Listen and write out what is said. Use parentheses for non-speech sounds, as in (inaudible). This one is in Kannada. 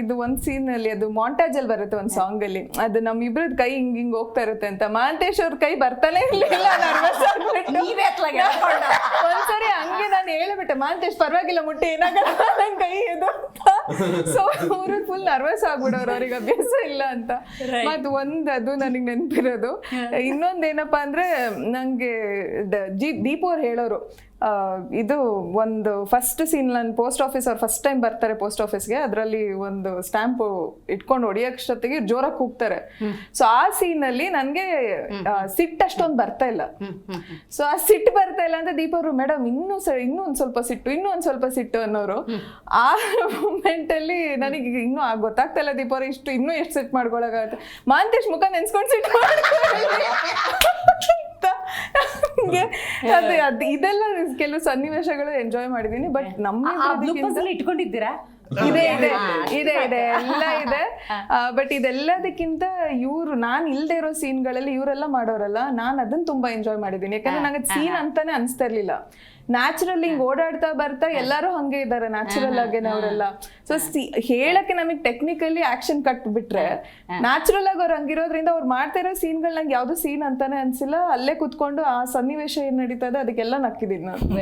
ಇದು ಒಂದ್ ಸೀನ್ ಅಲ್ಲಿ ಅದು ಮಾಂಟಾಜ್ ಅಲ್ಲಿ ಬರುತ್ತೆ ಒಂದ್ ಸಾಂಗ್ ಅಲ್ಲಿ. ಅದು ನಮ್ ಇಬ್ರದ್ ಕೈ ಹಿಂಗ್ ಹಿಂಗ್ ಹೋಗ್ತಾ ಇರುತ್ತೆ ಅಂತ. ಮಹಾಂತೇಶ್ ಅವ್ರ ಕೈ ಬರ್ತಾನೆ ಇರ್ಲಿಲ್ಲ ನರ್ವಸ್ ಆಗ್ಬಿಟ್ಟು. ಒಂದ್ಸರಿ ಹಂಗೆ ನಾನು ಹೇಳ್ಬಿಟ್ಟೆ ಮಹಾಂತೇಶ್ ಪರವಾಗಿಲ್ಲ ಮುಟ್ಟಿ ಏನಾಗಲ್ಲ ನನ್ ಕೈ ಇದು ಸೊ ಅವರು ಫುಲ್ ನರ್ವಸ್ ಆಗ್ಬಿಡೋರು ಅವ್ರಿಗೆ ಅಭ್ಯಾಸ ಇಲ್ಲ ಅಂತ. ಮತ್ ಒಂದ್ ಅದು ನನಗೆ ನೆನಪಿರೋದು. ಇನ್ನೊಂದ್ ಏನಪ್ಪಾ ಅಂದ್ರೆ ನಂಗೆ ದೀಪ್ ಅವ್ರು ಹೇಳೋರು ಇದು ಒಂದು ಫಸ್ಟ್ ಸೀನ್ ನನ್ನ ಪೋಸ್ಟ್ ಆಫೀಸ್ ಅವ್ರು ಫಸ್ಟ್ ಟೈಮ್ ಬರ್ತಾರೆ ಪೋಸ್ಟ್ ಆಫೀಸ್ಗೆ ಅದರಲ್ಲಿ ಒಂದು ಸ್ಟ್ಯಾಂಪ್ ಇಟ್ಕೊಂಡು ಹೊಡಿಯೋಷ್ಟೊತ್ತಿಗೆ ಜೋರಾಗಿ ಕೂಗ್ತಾರೆ. ಸೊ ಆ ಸೀನ್ ಅಲ್ಲಿ ನನ್ಗೆ ಸಿಟ್ ಸಿಟ್ಟು ಅಷ್ಟೊಂದು ಬರ್ತಾ ಇಲ್ಲ. ಸೊ ಆ ಸಿಟ್ ಬರ್ತಾ ಇಲ್ಲ ಅಂತ ದೀಪ ಅವರು ಮೇಡಮ್ ಇನ್ನೂ ಸ ಇನ್ನೂ ಒಂದ್ ಸ್ವಲ್ಪ ಸಿಟ್ಟು ಇನ್ನೂ ಒಂದ್ ಸ್ವಲ್ಪ ಸಿಟ್ಟು ಅನ್ನೋರು. ಆ ಮೂಮೆಂಟಲ್ಲಿ ನನಗೆ ಇನ್ನೂ ಗೊತ್ತಾಗ್ತಾ ಇಲ್ಲ ದೀಪ ಅವರು ಇಷ್ಟು ಇನ್ನೂ ಎಷ್ಟು ಸಿಟ್ ಮಾಡ್ಕೊಳಕಾಗತ್ತೆ ಮಾಂತೇಶ್ ಮುಖ ನೆನ್ಸ್ಕೊಂಡು ಸಿಟ್ಟು ಮಾಡ್ಕೊಳ್ಳಿ (laughs) ಅದು ಅದು. ಇದೆಲ್ಲ ಕೆಲವು ಸನ್ನಿವೇಶಗಳು ಎಂಜಾಯ್ ಮಾಡಿದೀನಿ ಬಟ್ ನಮ್ಮ ಇಟ್ಕೊಂಡಿದ್ದೀರಾ? ಇದೆ ಇದೆ ಇದೆ ಇದೆ (laughs) ಎಲ್ಲ ಇದೆ. ಬಟ್ ಇದೆಲ್ಲದಕ್ಕಿಂತ ಇವ್ರು ನಾನ್ ಇಲ್ದೇ ಇರೋ ಸೀನ್ಗಳಲ್ಲಿ ಇವರೆಲ್ಲ ಮಾಡೋರಲ್ಲ ನಾನ್ ಅದನ್ನ ತುಂಬಾ ಎಂಜಾಯ್ ಮಾಡಿದೀನಿ ಯಾಕಂದ್ರೆ ನಂಗೆ ಸೀನ್ ಅಂತಾನೆ ಅನ್ಸ್ತಾ ಇರ್ಲಿಲ್ಲ. ನ್ಯಾಚುರಲ್ ಹಿಂಗ್ ಓಡಾಡ್ತಾ ಬರ್ತಾ ಎಲ್ಲಾರು ಹಂಗೆ ಇದ್ದಾರೆ ನ್ಯಾಚುರಲ್ ಆಗೇನೆ ಅವರೆಲ್ಲ. ಸೊ ಹೇಳಕ್ಕೆ ನಮಗೆ ಟೆಕ್ನಿಕಲಿ ಆಕ್ಷನ್ ಕಟ್ ಬಿಟ್ರೆ ನ್ಯಾಚುರಲ್ ಆಗಿ ಅವ್ರು ಹಂಗಿರೋದ್ರಿಂದ ಅವ್ರು ಮಾಡ್ತಾ ಇರೋ ಸೀನ್ಗಳು ನಂಗೆ ಯಾವ್ದು ಸೀನ್ ಅಂತಾನೆ ಅನ್ಸಿಲ್ಲ. ಅಲ್ಲೇ ಕುತ್ಕೊಂಡು ಆ ಸನ್ನಿವೇಶ ಏನ್ ನಡೀತದೆ ಅದಕ್ಕೆಲ್ಲ ನಕ್ಕಿದೀನಿ ನಾನು.